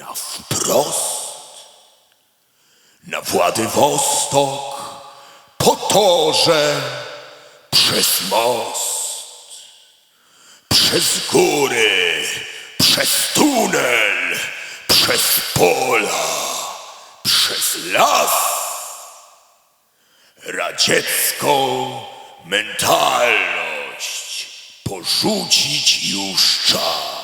Na wprost? Na Władywostok, po torze, przez most, przez góry, przez tunel, przez pola, przez las. Radziecką mentalność porzucić już czas.